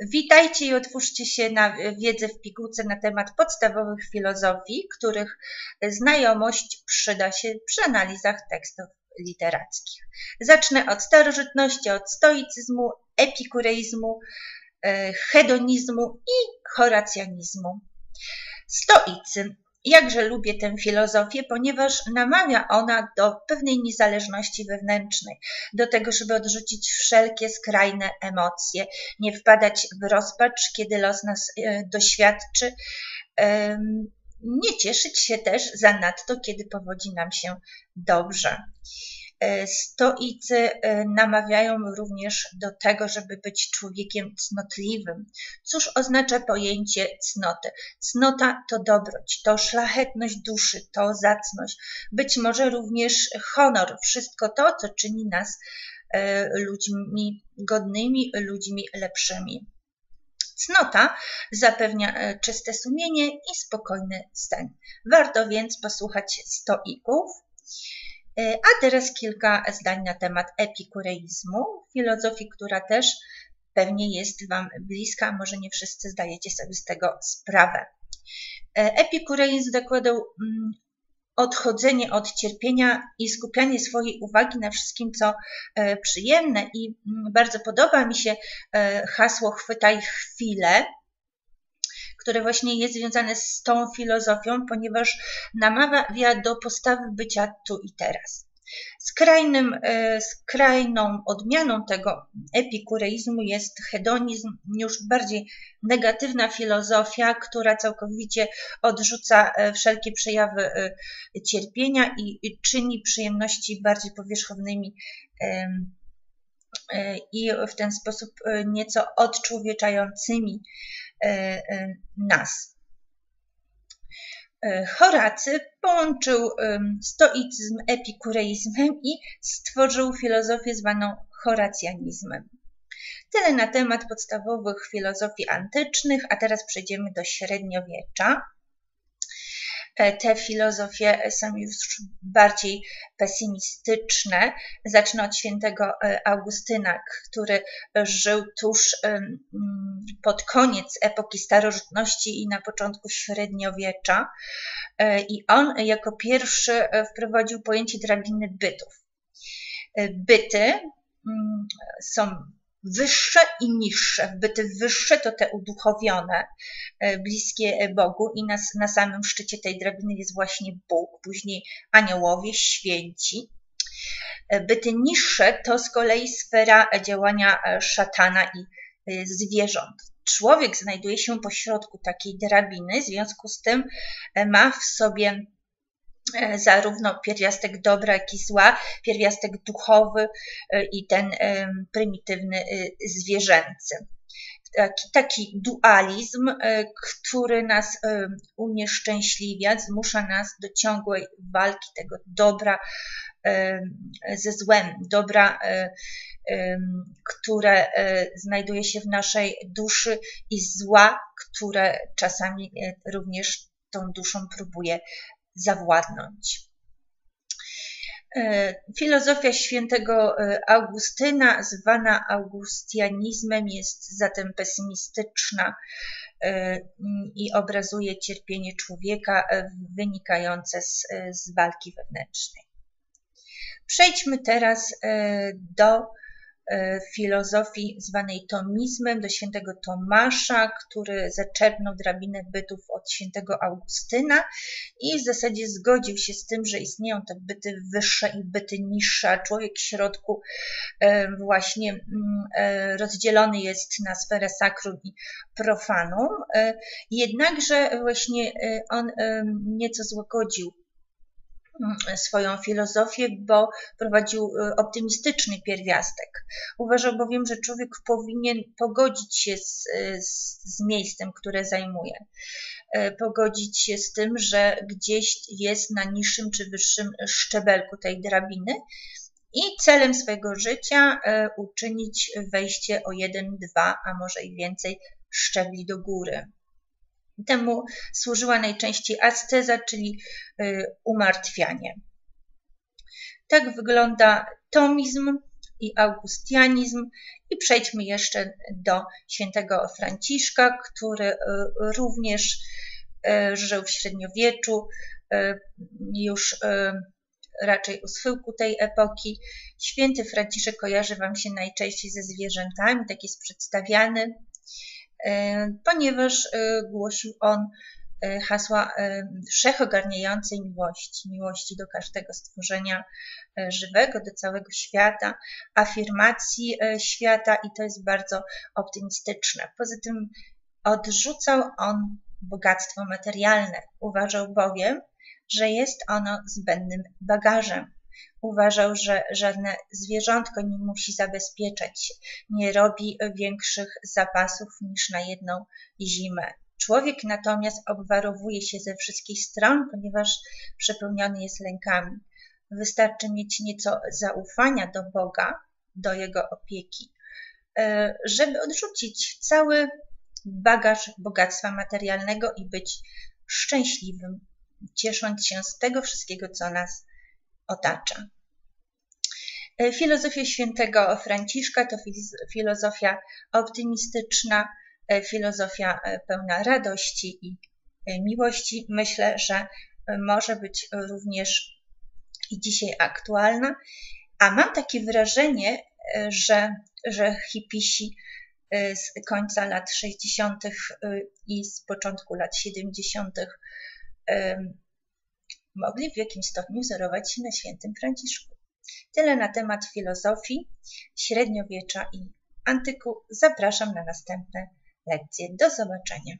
Witajcie i otwórzcie się na wiedzę w pigułce na temat podstawowych filozofii, których znajomość przyda się przy analizach tekstów literackich. Zacznę od starożytności, od stoicyzmu, epikureizmu, e, hedonizmu i horacjanizmu. Stoicy Jakże lubię tę filozofię, ponieważ namawia ona do pewnej niezależności wewnętrznej, do tego, żeby odrzucić wszelkie skrajne emocje, nie wpadać w rozpacz, kiedy los nas e, doświadczy, nie cieszyć się też zanadto, kiedy powodzi nam się dobrze. E, stoicy e, namawiają również do tego, żeby być człowiekiem cnotliwym. Cóż oznacza pojęcie cnoty? Cnota to dobroć, to szlachetność duszy, to zacność, być może również honor, wszystko to, co czyni nas e, ludźmi godnymi, ludźmi lepszymi. Cnota zapewnia czyste sumienie i spokojny sen. Warto więc posłuchać stoików, E, a teraz kilka zdań na temat epikureizmu, filozofii, która też pewnie jest Wam bliska, może nie wszyscy zdajecie sobie z tego sprawę. E, epikureizm zakładał mm, odchodzenie od cierpienia i skupianie swojej uwagi na wszystkim, co e, przyjemne. I mm, bardzo podoba mi się hasło chwytaj chwilę, które właśnie jest związane z tą filozofią, ponieważ namawia do postawy bycia tu i teraz. Skrajnym, e, skrajną odmianą tego epikureizmu jest hedonizm, już bardziej negatywna filozofia, która całkowicie odrzuca e, wszelkie przejawy e, cierpienia i czyni przyjemności bardziej powierzchownymi i w ten sposób nieco odczłowieczającymi nas. E, Horacy połączył stoicyzm epikureizmem i stworzył filozofię zwaną horacjanizmem. Tyle na temat podstawowych filozofii antycznych, a teraz przejdziemy do średniowiecza. E, te filozofie są już bardziej pesymistyczne. Zacznę od świętego e, Augustyna, który żył tuż pod koniec epoki starożytności i na początku średniowiecza. E, I on jako pierwszy wprowadził pojęcie drabiny bytów. Byty są wyższe i niższe. Byty wyższe to te uduchowione, e, bliskie Bogu i na, na samym szczycie tej drabiny jest właśnie Bóg, później aniołowie, święci. E, byty niższe to z kolei sfera działania e, szatana i zwierząt. Człowiek znajduje się pośrodku takiej drabiny, w związku z tym ma w sobie E, zarówno pierwiastek dobra, jak i zła, pierwiastek duchowy e, i ten e, prymitywny zwierzęcy. Taki, taki dualizm, który nas unieszczęśliwia, zmusza nas do ciągłej walki tego dobra ze złem, dobra, które znajduje się w naszej duszy i zła, które czasami również tą duszą próbuje zawładnąć. E, filozofia świętego e, Augustyna, zwana augustianizmem, jest zatem pesymistyczna e, i obrazuje cierpienie człowieka wynikające z, z walki wewnętrznej. Przejdźmy teraz do filozofii zwanej tomizmem do świętego Tomasza, który zaczerpnął drabinę bytów od świętego Augustyna i w zasadzie zgodził się z tym, że istnieją te byty wyższe i byty niższe, a człowiek w środku e, właśnie mm, e, rozdzielony jest na sferę sakrum i profanum. Jednakże właśnie on nieco złagodził swoją filozofię, bo prowadził y, optymistyczny pierwiastek. Uważał bowiem, że człowiek powinien pogodzić się z, z, z miejscem, które zajmuje. Y, pogodzić się z tym, że gdzieś jest na niższym czy wyższym szczebelku tej drabiny i celem swojego życia y, uczynić wejście o jeden, dwa, a może i więcej szczebli do góry. Temu służyła najczęściej asceza, czyli y, umartwianie. Tak wygląda tomizm. i augustianizm i przejdźmy jeszcze do świętego Franciszka, który również żył w średniowieczu, już raczej u schyłku tej epoki. Święty Franciszek kojarzy Wam się najczęściej ze zwierzętami, tak jest przedstawiany, ponieważ e, głosił on e, hasła wszechogarniającej miłości, miłości do każdego stworzenia żywego, do całego świata, afirmacji świata i to jest bardzo optymistyczne. Poza tym odrzucał on bogactwo materialne. Uważał bowiem, że jest ono zbędnym bagażem. Uważał, że żadne zwierzątko nie musi zabezpieczać się, nie robi większych zapasów niż na jedną zimę. Człowiek natomiast obwarowuje się ze wszystkich stron, ponieważ przepełniony jest lękami. Wystarczy mieć nieco zaufania do Boga, do Jego opieki, e, żeby odrzucić cały bagaż bogactwa materialnego i być szczęśliwym ciesząc się z tego wszystkiego, co nas otacza. E, filozofia świętego Franciszka to filozofia optymistyczna, e, filozofia e, pełna radości i miłości. Myślę, że może być również i dzisiaj aktualna. A mam takie wrażenie, że, że hipisi z końca lat 60. i z początku lat 70 mogli w jakimś stopniu wzorować się na świętym Franciszku. Tyle na temat filozofii, średniowiecza i antyku. Zapraszam na następne lekcje. Do zobaczenia.